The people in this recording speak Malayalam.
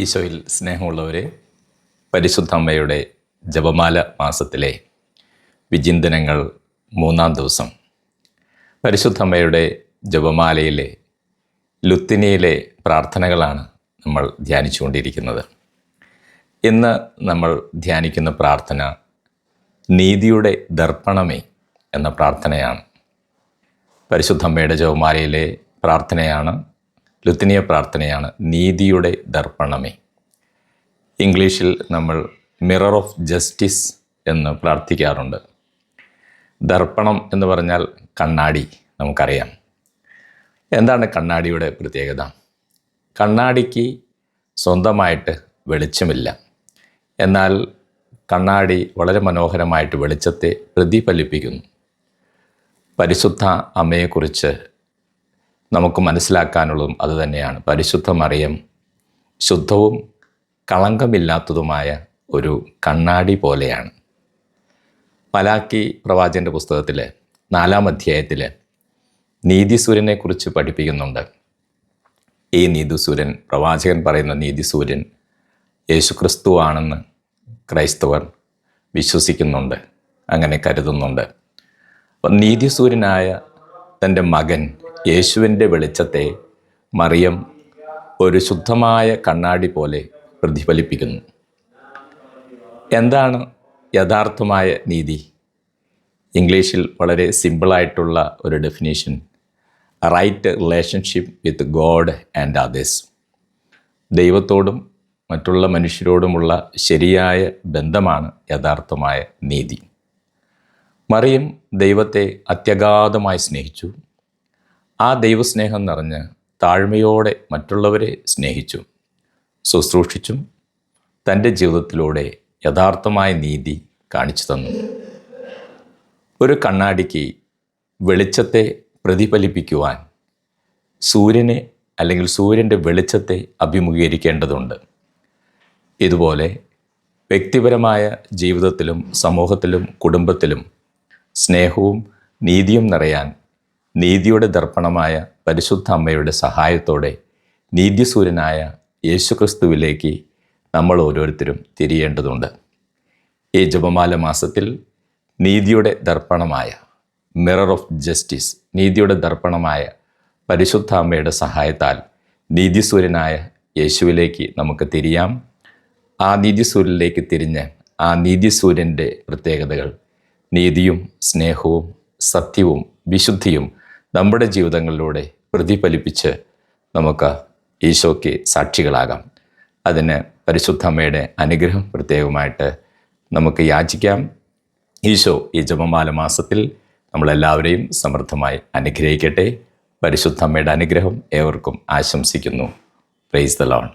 ഈശോയിൽ സ്നേഹമുള്ളവരെ പരിശുദ്ധ അമ്മയുടെ ജപമാല മാസത്തിലെ വിചിന്തനങ്ങൾ മൂന്നാം ദിവസം. പരിശുദ്ധ അമ്മയുടെ ജപമാലയിലെ ലുത്തിനിയിലെ പ്രാർത്ഥനകളാണ് നമ്മൾ ധ്യാനിച്ചുകൊണ്ടിരിക്കുന്നത്. ഇന്ന് നമ്മൾ ധ്യാനിക്കുന്ന പ്രാർത്ഥന നീതിയുടെ ദർപ്പണമേ എന്ന പ്രാർത്ഥനയാണ്. പരിശുദ്ധമ്മയുടെ ജപമാലയിലെ പ്രാർത്ഥനയാണ് ലുത്തിനിയ പ്രാർത്ഥനയാണ് നീതിയുടെ ദർപ്പണമേ. ഇംഗ്ലീഷിൽ നമ്മൾ മിറർ ഓഫ് ജസ്റ്റിസ് എന്ന് പ്രാർത്ഥിക്കാറുണ്ട്. ദർപ്പണം എന്ന് പറഞ്ഞാൽ കണ്ണാടി നമുക്കറിയാം. എന്താണ് കണ്ണാടിയുടെ പ്രത്യേകത? കണ്ണാടിക്ക് സ്വന്തമായിട്ട് വെളിച്ചമില്ല. എന്നാൽ കണ്ണാടി വളരെ മനോഹരമായിട്ട് വെളിച്ചത്തെ പ്രതിഫലിപ്പിക്കുന്നു. പരിശുദ്ധ അമ്മയെക്കുറിച്ച് നമുക്ക് മനസ്സിലാക്കാനുള്ളതും അതുതന്നെയാണ്. പരിശുദ്ധ മറിയം ശുദ്ധവും കളങ്കമില്ലാത്തതുമായ ഒരു കണ്ണാടി പോലെയാണ്. മലാക്കി പ്രവാചന്റെ പുസ്തകത്തിൽ നാലാം അധ്യായത്തിൽ നീതിസൂര്യനെക്കുറിച്ച് പഠിപ്പിക്കുന്നുണ്ട്. ഈ നീതിസൂര്യൻ പ്രവാചകൻ പറയുന്ന നീതിസൂര്യൻ യേശുക്രിസ്തു ആണെന്ന് ക്രൈസ്തവർ വിശ്വസിക്കുന്നുണ്ട് അങ്ങനെ കരുതുന്നുണ്ട്. അപ്പം നീതിസൂര്യനായ തന്റെ മകൻ യേശുവിന്റെ വെളിച്ചത്തെ മറിയം ഒരു ശുദ്ധമായ കണ്ണാടി പോലെ പ്രതിഫലിപ്പിക്കുന്നു. എന്താണ് യഥാർത്ഥമായ നീതി? ഇംഗ്ലീഷിൽ വളരെ സിമ്പിളായിട്ടുള്ള ഒരു definition right relationship with God and others ദൈവത്തോടും മറ്റുള്ള മനുഷ്യരോടുമുള്ള ശരിയായ ബന്ധമാണ് യഥാർത്ഥമായ നീതി. മറിയം ദൈവത്തെ അത്യഗാധമായി സ്നേഹിച്ചു. ആ ദൈവസ്നേഹം നിറഞ്ഞ് താഴ്മയോടെ മറ്റുള്ളവരെ സ്നേഹിച്ചു ശുശ്രൂഷിച്ചും തന്റെ ജീവിതത്തിലൂടെ യഥാർത്ഥമായ നീതി കാണിച്ചു തന്നു. ഒരു കണ്ണാടിക്ക് വെളിച്ചത്തെ പ്രതിഫലിപ്പിക്കുവാൻ സൂര്യനെ അല്ലെങ്കിൽ സൂര്യന്റെ വെളിച്ചത്തെ അഭിമുഖീകരിക്കേണ്ടതുണ്ട്. ഇതുപോലെ വ്യക്തിപരമായ ജീവിതത്തിലും സമൂഹത്തിലും കുടുംബത്തിലും സ്നേഹവും നീതിയും നിറയാൻ നീതിയുടെ ദർപ്പണമായ പരിശുദ്ധ അമ്മയുടെ സഹായത്തോടെ നീതിസൂര്യനായ യേശുക്രിസ്തുവിലേക്ക് നമ്മൾ ഓരോരുത്തരും തിരിയേണ്ടതുണ്ട്. ഈ ജപമാല മാസത്തിൽ നീതിയുടെ ദർപ്പണമായ മിറർ ഓഫ് ജസ്റ്റിസ് നീതിയുടെ ദർപ്പണമായ പരിശുദ്ധ അമ്മയുടെ സഹായത്താൽ നീതിസൂര്യനായ യേശുവിലേക്ക് നമുക്ക് തിരിയാം. ആ നീതിസൂര്യനിലേക്ക് തിരിഞ്ഞ് ആ നീതിസൂര്യന്റെ പ്രത്യേകതകൾ നീതിയും സ്നേഹവും സത്യവും വിശുദ്ധിയും നമ്മുടെ ജീവിതങ്ങളിലൂടെ പ്രതിഫലിപ്പിച്ച് നമുക്ക് ഈശോയ്ക്ക് സാക്ഷികളാകാം. അതിന് പരിശുദ്ധമ്മയുടെ അനുഗ്രഹം പ്രത്യേകമായിട്ട് നമുക്ക് യാചിക്കാം. ഈശോ ഈ ജപമാല മാസത്തിൽ നമ്മളെല്ലാവരെയും സമൃദ്ധമായി അനുഗ്രഹിക്കട്ടെ. പരിശുദ്ധമ്മയുടെ അനുഗ്രഹം ഏവർക്കും ആശംസിക്കുന്നു. Praise the loan